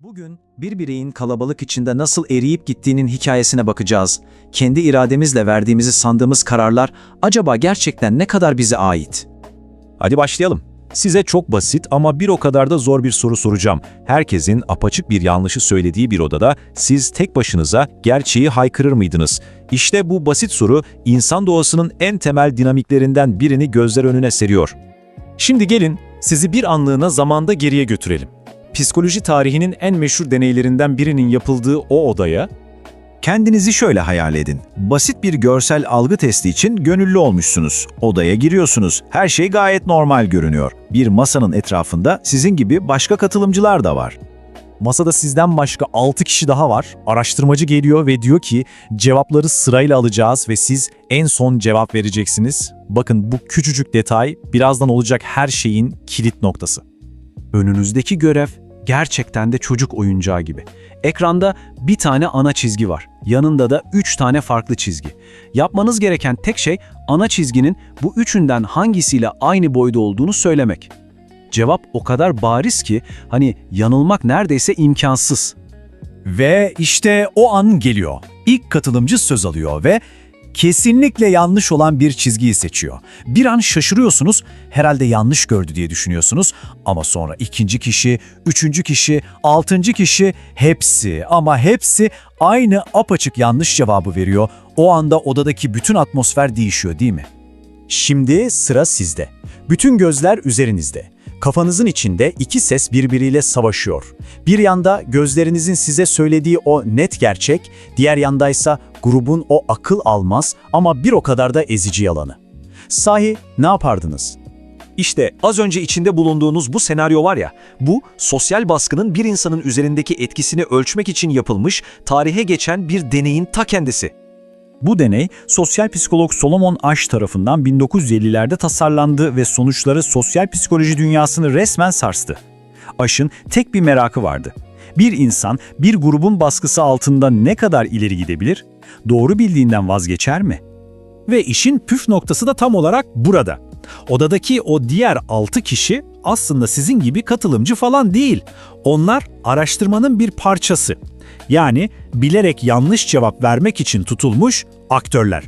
Bugün bir bireyin kalabalık içinde nasıl eriyip gittiğinin hikayesine bakacağız. Kendi irademizle verdiğimizi sandığımız kararlar acaba gerçekten ne kadar bize ait? Hadi başlayalım. Size çok basit ama bir o kadar da zor bir soru soracağım. Herkesin apaçık bir yanlışı söylediği bir odada siz tek başınıza gerçeği haykırır mıydınız? İşte bu basit soru insan doğasının en temel dinamiklerinden birini gözler önüne seriyor. Şimdi gelin sizi bir anlığına zamanda geriye götürelim. Psikoloji tarihinin en meşhur deneylerinden birinin yapıldığı o odaya Kendinizi şöyle hayal edin. Basit bir görsel algı testi için gönüllü olmuşsunuz. Odaya giriyorsunuz. Her şey gayet normal görünüyor. Bir masanın etrafında sizin gibi başka katılımcılar da var. Masada sizden başka 6 kişi daha var. Araştırmacı geliyor ve diyor ki cevapları sırayla alacağız ve siz en son cevap vereceksiniz. Bakın bu küçücük detay birazdan olacak her şeyin kilit noktası. Önünüzdeki görev gerçekten de çocuk oyuncağı gibi. Ekranda bir tane ana çizgi var. Yanında da üç tane farklı çizgi. Yapmanız gereken tek şey ana çizginin bu üçünden hangisiyle aynı boyda olduğunu söylemek. Cevap o kadar bariz ki hani yanılmak neredeyse imkansız. Ve işte o an geliyor. İlk katılımcı söz alıyor ve kesinlikle yanlış olan bir çizgiyi seçiyor. Bir an şaşırıyorsunuz, herhalde yanlış gördü diye düşünüyorsunuz ama sonra ikinci kişi, üçüncü kişi, altıncı kişi hepsi ama hepsi aynı apaçık yanlış cevabı veriyor. O anda odadaki bütün atmosfer değişiyor değil mi? Şimdi sıra sizde. Bütün gözler üzerinizde. Kafanızın içinde iki ses birbiriyle savaşıyor. Bir yanda gözlerinizin size söylediği o net gerçek, diğer yandaysa grubun o akıl almaz ama bir o kadar da ezici yalanı. Sahi ne yapardınız? İşte az önce içinde bulunduğunuz bu senaryo var ya, bu sosyal baskının bir insanın üzerindeki etkisini ölçmek için yapılmış, tarihe geçen bir deneyin ta kendisi. Bu deney sosyal psikolog Solomon Asch tarafından 1950'lerde tasarlandı ve sonuçları sosyal psikoloji dünyasını resmen sarstı. Asch'ın tek bir merakı vardı. Bir insan bir grubun baskısı altında ne kadar ileri gidebilir? Doğru bildiğinden vazgeçer mi? Ve işin püf noktası da tam olarak burada. Odadaki o diğer 6 kişi aslında sizin gibi katılımcı falan değil. Onlar araştırmanın bir parçası. Yani bilerek yanlış cevap vermek için tutulmuş aktörler.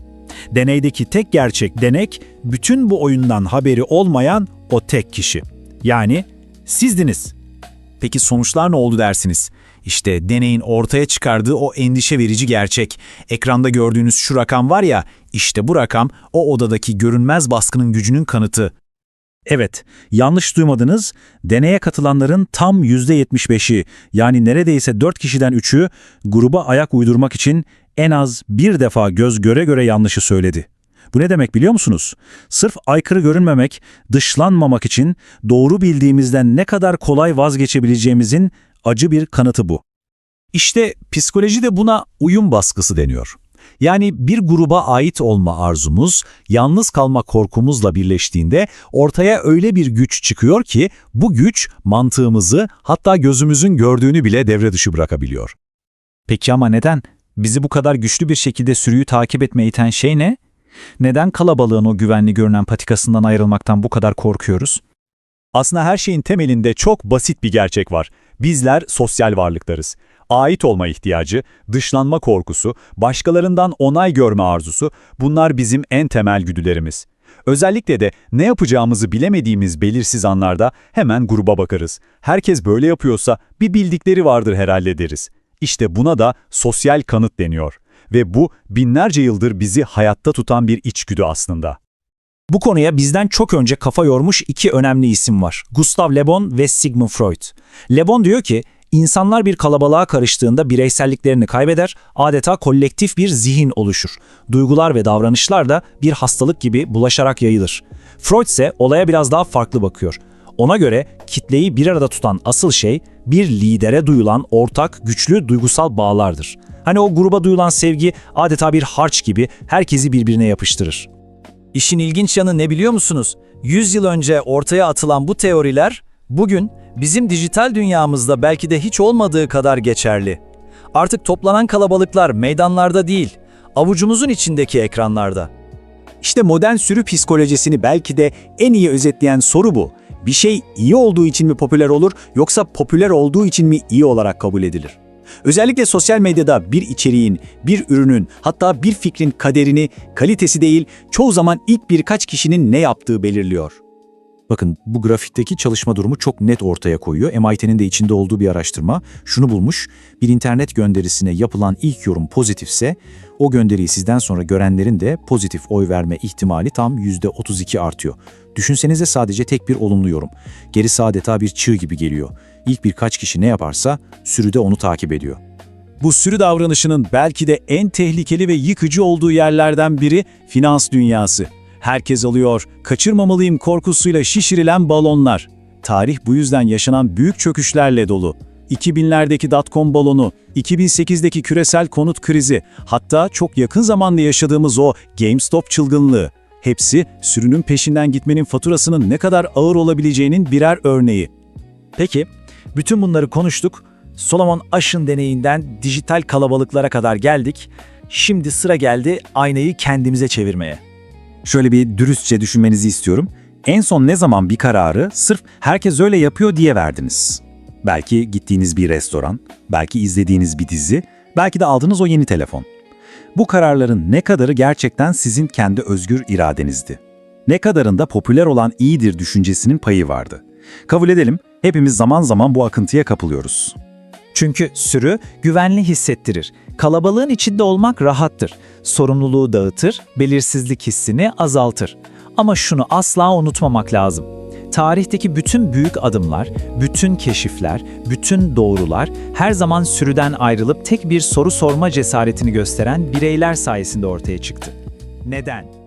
Deneydeki tek gerçek denek bütün bu oyundan haberi olmayan o tek kişi. Yani sizdiniz. Peki sonuçlar ne oldu dersiniz? İşte deneyin ortaya çıkardığı o endişe verici gerçek. Ekranda gördüğünüz şu rakam var ya, işte bu rakam o odadaki görünmez baskının gücünün kanıtı. Evet, yanlış duymadınız. Deneye katılanların tam %75'i yani neredeyse 4 kişiden 3'ü gruba ayak uydurmak için en az bir defa göz göre göre yanlışı söyledi. Bu ne demek biliyor musunuz? Sırf aykırı görünmemek, dışlanmamak için doğru bildiğimizden ne kadar kolay vazgeçebileceğimizin acı bir kanıtı bu. İşte psikolojide buna uyum baskısı deniyor. Yani bir gruba ait olma arzumuz, yalnız kalma korkumuzla birleştiğinde ortaya öyle bir güç çıkıyor ki bu güç mantığımızı hatta gözümüzün gördüğünü bile devre dışı bırakabiliyor. Peki ama neden? Bizi bu kadar güçlü bir şekilde sürüyü takip etmeye iten şey ne? Neden kalabalığın o güvenli görünen patikasından ayrılmaktan bu kadar korkuyoruz? Aslında her şeyin temelinde çok basit bir gerçek var. Bizler sosyal varlıklarız. Ait olma ihtiyacı, dışlanma korkusu, başkalarından onay görme arzusu bunlar bizim en temel güdülerimiz. Özellikle de ne yapacağımızı bilemediğimiz belirsiz anlarda hemen gruba bakarız. Herkes böyle yapıyorsa bir bildikleri vardır herhalde deriz. İşte buna da sosyal kanıt deniyor. Ve bu binlerce yıldır bizi hayatta tutan bir içgüdü aslında. Bu konuya bizden çok önce kafa yormuş iki önemli isim var. Gustav Le Bon ve Sigmund Freud. Le Bon diyor ki, insanlar bir kalabalığa karıştığında bireyselliklerini kaybeder, adeta kolektif bir zihin oluşur. Duygular ve davranışlar da bir hastalık gibi bulaşarak yayılır. Freud ise olaya biraz daha farklı bakıyor. Ona göre kitleyi bir arada tutan asıl şey bir lidere duyulan ortak güçlü duygusal bağlardır. Hani o gruba duyulan sevgi adeta bir harç gibi herkesi birbirine yapıştırır. İşin ilginç yanı ne biliyor musunuz? 100 yıl önce ortaya atılan bu teoriler bugün bizim dijital dünyamızda belki de hiç olmadığı kadar geçerli. Artık toplanan kalabalıklar meydanlarda değil, avucumuzun içindeki ekranlarda. İşte modern sürü psikolojisini belki de en iyi özetleyen soru bu. Bir şey iyi olduğu için mi popüler olur yoksa popüler olduğu için mi iyi olarak kabul edilir? Özellikle sosyal medyada bir içeriğin, bir ürünün, hatta bir fikrin kaderini, kalitesi değil, çoğu zaman ilk birkaç kişinin ne yaptığı belirliyor. Bakın bu grafikteki çalışma durumu çok net ortaya koyuyor. MIT'nin de içinde olduğu bir araştırma şunu bulmuş. Bir internet gönderisine yapılan ilk yorum pozitifse o gönderiyi sizden sonra görenlerin de pozitif oy verme ihtimali tam %32 artıyor. Düşünsenize sadece tek bir olumlu yorum. Gerisi adeta bir çığ gibi geliyor. İlk birkaç kişi ne yaparsa sürüde onu takip ediyor. Bu sürü davranışının belki de en tehlikeli ve yıkıcı olduğu yerlerden biri finans dünyası. Herkes alıyor, kaçırmamalıyım korkusuyla şişirilen balonlar. Tarih bu yüzden yaşanan büyük çöküşlerle dolu. 2000'lerdeki dotcom balonu, 2008'deki küresel konut krizi, hatta çok yakın zamanda yaşadığımız o GameStop çılgınlığı. Hepsi sürünün peşinden gitmenin faturasının ne kadar ağır olabileceğinin birer örneği. Peki, bütün bunları konuştuk. Solomon Aşın deneyinden dijital kalabalıklara kadar geldik. Şimdi sıra geldi aynayı kendimize çevirmeye. Şöyle bir dürüstçe düşünmenizi istiyorum. En son ne zaman bir kararı sırf herkes öyle yapıyor diye verdiniz? Belki gittiğiniz bir restoran, belki izlediğiniz bir dizi, belki de aldığınız o yeni telefon. Bu kararların ne kadarı gerçekten sizin kendi özgür iradenizdi? Ne kadarında popüler olan iyidir düşüncesinin payı vardı? Kabul edelim, hepimiz zaman zaman bu akıntıya kapılıyoruz. Çünkü sürü güvenli hissettirir. Kalabalığın içinde olmak rahattır. Sorumluluğu dağıtır, belirsizlik hissini azaltır. Ama şunu asla unutmamak lazım. Tarihteki bütün büyük adımlar, bütün keşifler, bütün doğrular her zaman sürüden ayrılıp tek bir soru sorma cesaretini gösteren bireyler sayesinde ortaya çıktı. Neden?